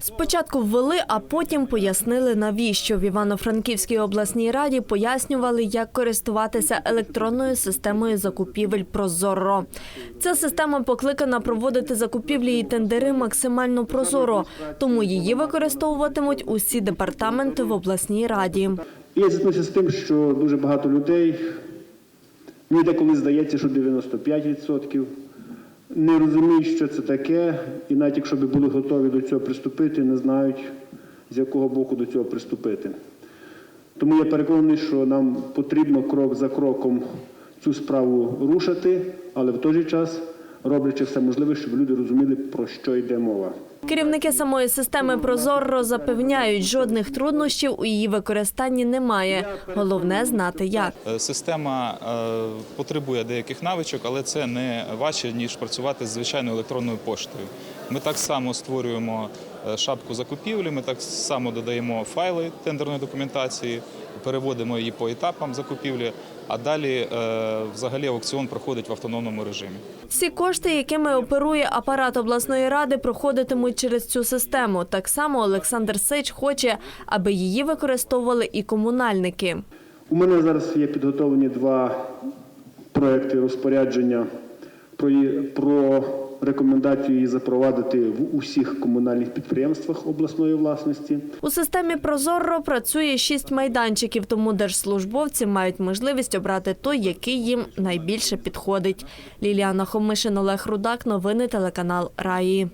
Спочатку ввели, а потім пояснили навіщо. В Івано-Франківській обласній раді пояснювали, як користуватися електронною системою закупівель Прозоро. Ця система покликана проводити закупівлі і тендери максимально прозоро, тому її використовуватимуть усі департаменти в обласній раді. Я зіткнувся з тим, що дуже багато людей, мені деколи здається, що 95%, не розуміють, що це таке, і навіть якщо б були готові до цього приступити, не знають, з якого боку до цього приступити. Тому я переконаний, що нам потрібно крок за кроком цю справу рушити, але в той же час роблячи все можливе, щоб люди розуміли, про що йде мова. Керівники самої системи Прозоро запевняють, жодних труднощів у її використанні немає. Головне знати як. Е, Система е, потребує деяких навичок, але це не важче, ніж працювати з звичайною електронною поштою. Ми так само створюємо е, шапку закупівлі, ми так само додаємо файли тендерної документації, переводимо її по етапам закупівлі, а далі е, взагалі аукціон проходить в автономному режимі. Всі кошти, якими оперує апарат обласної ради, проходитимуть через цю систему. Так само Олександр Сич хоче, аби її використовували і комунальники. У мене зараз є підготовлені два проекти розпорядження про рекомендацію її запровадити в усіх комунальних підприємствах обласної власності. У системі Прозоро працює шість майданчиків, тому держслужбовці мають можливість обрати той, який їм найбільше підходить. Ліліана Хомишин, Олег Рудак. Новини телеканал Раї.